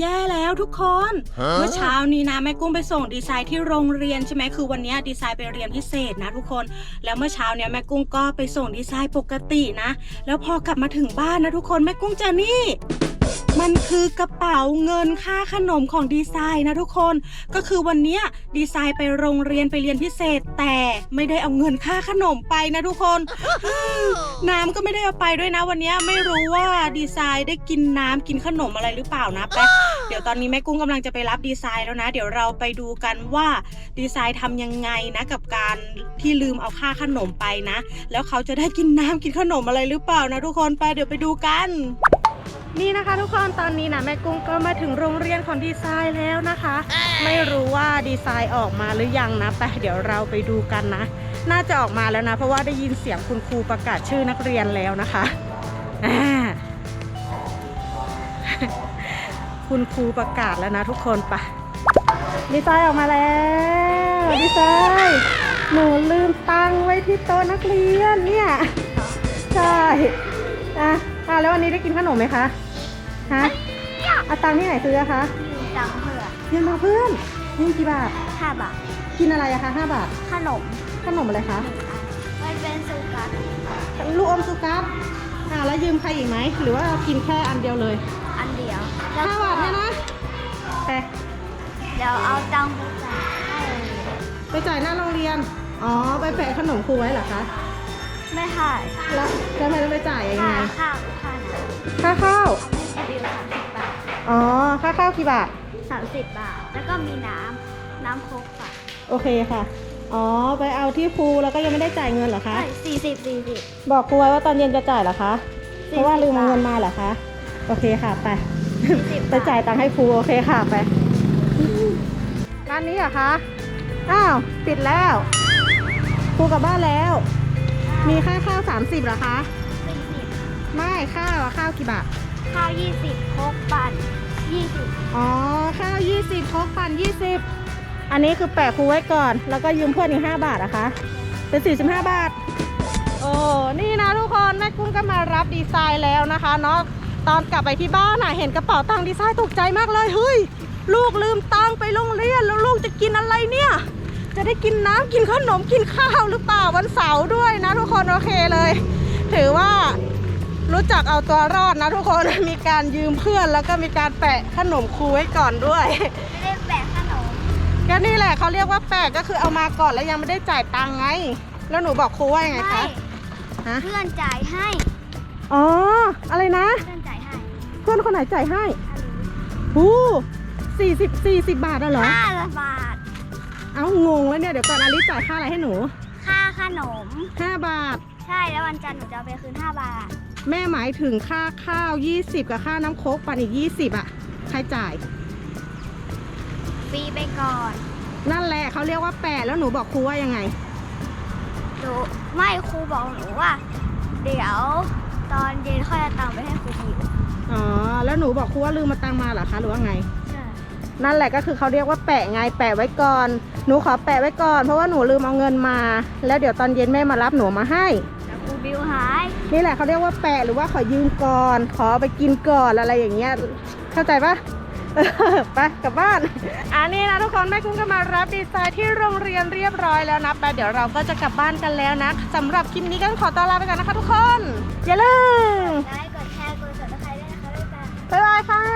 แย่แล้วทุกคน เมื่อเช้านี้นะแม่กุ้งไปส่งดีไซน์ที่โรงเรียนใช่ไหมคือวันเนี้ยดีไซน์ไปเรียนพิเศษนะทุกคน แล้วเมื่อเช้าเนี้ยแม่กุ้งก็ไปส่งดีไซน์ปกตินะ แล้วพอกลับมาถึงบ้านนะทุกคนแม่กุ้งเจอนี่ มันคือกระเป๋าเงินค่าขนมของดีไซน์นะทุกคน ก็คือวันเนี้ยดีไซน์ไปโรงเรียนไปเรียนพิเศษ แต่ไม่ได้เอาเงินค่าขนมไปนะทุกคน น้ำก็ไม่ได้เอาไปด้วยนะวันเนี้ยไม่รู้ว่าดีไซน์ได้กินน้ำกินขนมอะไรหรือเปล่านะแป๊ะเดี๋ยวตอนนี้แม่กุ้งกำลังจะไปรับดีไซน์แล้วนะ เดี๋ยวเราไปดูกันว่าดีไซน์ทำยังไงนะกับการที่ลืมเอาค่าขนมไปนะ แล้วเขาจะได้กินน้ำกินขนมอะไรหรือเปล่านะทุกคนไปเดี๋ยวไปดูกัน นี่นะคะทุกคนตอนนี้นะแม่กุ้งก็มาถึงโรงเรียนของดีไซน์แล้วนะคะ ไม่รู้ว่าดีไซน์ออกมาหรือยังนะไปเดี๋ยวเราไปดูกันนะ น่าจะออกมาแล้วนะ เพราะว่าได้ยินเสียงคุณครูประกาศชื่อนักเรียนแล้วนะคะอ่าคุณครูประกาศแล้วนะทุกคนไปดีไซน์ออกมาแล้วดีไซน์หนูลืมตังค์ไว้ที่โต๊ะนักเรียนเนี่ยใช่อะ อะแล้ววันนี้ได้กินขนมไหมคะฮะเอาตังค์ที่ไหนซื้ออะคะมีตังค์เพื่อยืมมาเพื่อนยืมกี่บาทห้าบาท กินอะไรอะคะห้าบาท ขนม ขนมอะไรคะหนึ่งอันมันเป็นซูกัสลูกอมสุกัสอ่าแล้วยืมใครอีกไหม หรือว่ากินแค่อันเดียวเลย อันเดียวแล้วห้าก็บาทเนี่ยนะไปเดี๋ยวเอาตังค์ไปจ่ายให้ไปจ่ายหน้าโรงเรียน อ๋อ ไปแปะขนมครูไว้เหรอคะ ไม่ใช่แล้วแล้วทำไมต้องไปจ่ายยังไง ค่าข้าวค่าน้ค่าข้าวำเอาไม่บิลสามสิบบาทอ๋อ ค่าข้าวกี่บาท สามสิบบาท แล้วก็มีน้ำน้ำโค้กค่ะโอเคค่ะ อ๋อ ไปเอาที่ครูแล้วก็ยังไม่ได้จ่ายเงินเหรอคะใช่สี่สิบสี่สิบ บอกครูไว้ว่าตอนเย็นจะจ่ายเหรอคะ เพราะว่าลืมเอาเงินมาเหรอคะ โอเคค่ะ ไปสี่สิบไปจ่ายตังค์ให้ครูโอเคค่ะไป ร้านนี้เหรอคะ อ้าว ปิดแล้ว ครูกลับบ้านแล้ว มีค่าข้าว 30เหรอคะ สี่สิบไม่ข้าวอะข้าวกี่บาท ข้าวยี่สิบโค้กปั่นยี่สิบอ๋อ ข้าว 20โคกปัน20 อันนี้คือแปะครูไว้ก่อน แล้วก็ยืมเพื่อนอีก5บาทนะคะ เป็น 45 บาท โอ้ นี่นะทุกคน แม่กุ้งก็มารับดีไซน์แล้วนะคะเนาะ ตอนกลับไปที่บ้านน่ะเห็นกระเป๋าตังค์ดีไซน์ตกใจมากเลย เฮ้ย ลูกลืมตังค์ไปโรงเรียนแล้วลูกจะกินอะไรเนี่ย จะได้กินน้ำกินขนมกินข้าวหรือเปล่าวันเสาร์ด้วยนะทุกคนโอเคเลย ถือว่ารู้จักเอาตัวรอดนะทุกคนมีการยืมเพื่อนแล้วก็มีการแปะขนมครูไว้ก่อนด้วยไม่ได้แบกขนมก็นี่แหละเขาเรียกว่าแปะก็คือเอามาก่อนแล้วยังไม่ได้จ่ายตังค์ไง แล้วหนูบอกครูว่ายังไงไม่คะฮะเพื่อนจ่ายให้อ๋ออะไรนะ เพื่อนจ่ายให้เพื่อนคนไหนจ่ายให้หูสี่สิบสี่สิบบาทอะเหรอห้าบาท เอ้างงแล้วเนี่ยเดี๋ยวก่อนอาลิจ่ายค่าอะไรให้หนู ค่าขนมห้าบาท ใช่แล้ววันจันทร์หนูจะเอาไปคืน 5 บาท แม่หมายถึงค่าข้าว 20 กับค่าน้ำโค้กปันอีก 20 อะ ใครจ่าย ฟรีไปก่อนนั่นแหละเขาเรียกว่าแปะแล้วหนูบอกครูว่ายังไง หนูไม่ครูบอกหนูว่า เดี๋ยวตอนเย็นค่อยเอาตังค์ไปให้ครูดิวอ๋อแล้วหนูบอกครูว่าลืมมาตังมาเหรอคะหรือว่าไงใช่ นั่นแหละก็คือเขาเรียกว่าแปะไงแปะไว้ก่อน หนูขอแปะไว้ก่อนเพราะว่าหนูลืมเอาเงินมา แล้วเดี๋ยวตอนเย็นแม่มารับหนูมาให้ แต่ครูบิวหายนี่แหละเขาเรียกว่าแปะหรือว่าขอยืมก่อน ขอไปกินก่อนอะไรอย่างเงี้ยเข้าใจปะเออไปกลับบ้าน อันนี้นะทุกคนแม่กุ้งก็มารับดีไซน์ที่โรงเรียนเรียบร้อยแล้วนะไปเดี๋ยวเราก็จะกลับบ้านกันแล้วนะสำหรับคลิปนี้ก็ขอตัวลาไปก่อนนะคะทุกคน อย่าลืมไลค์กดแชร์กด subscribe ด้วยนะคะบ๊ายบายบ๊ายบายค่ะ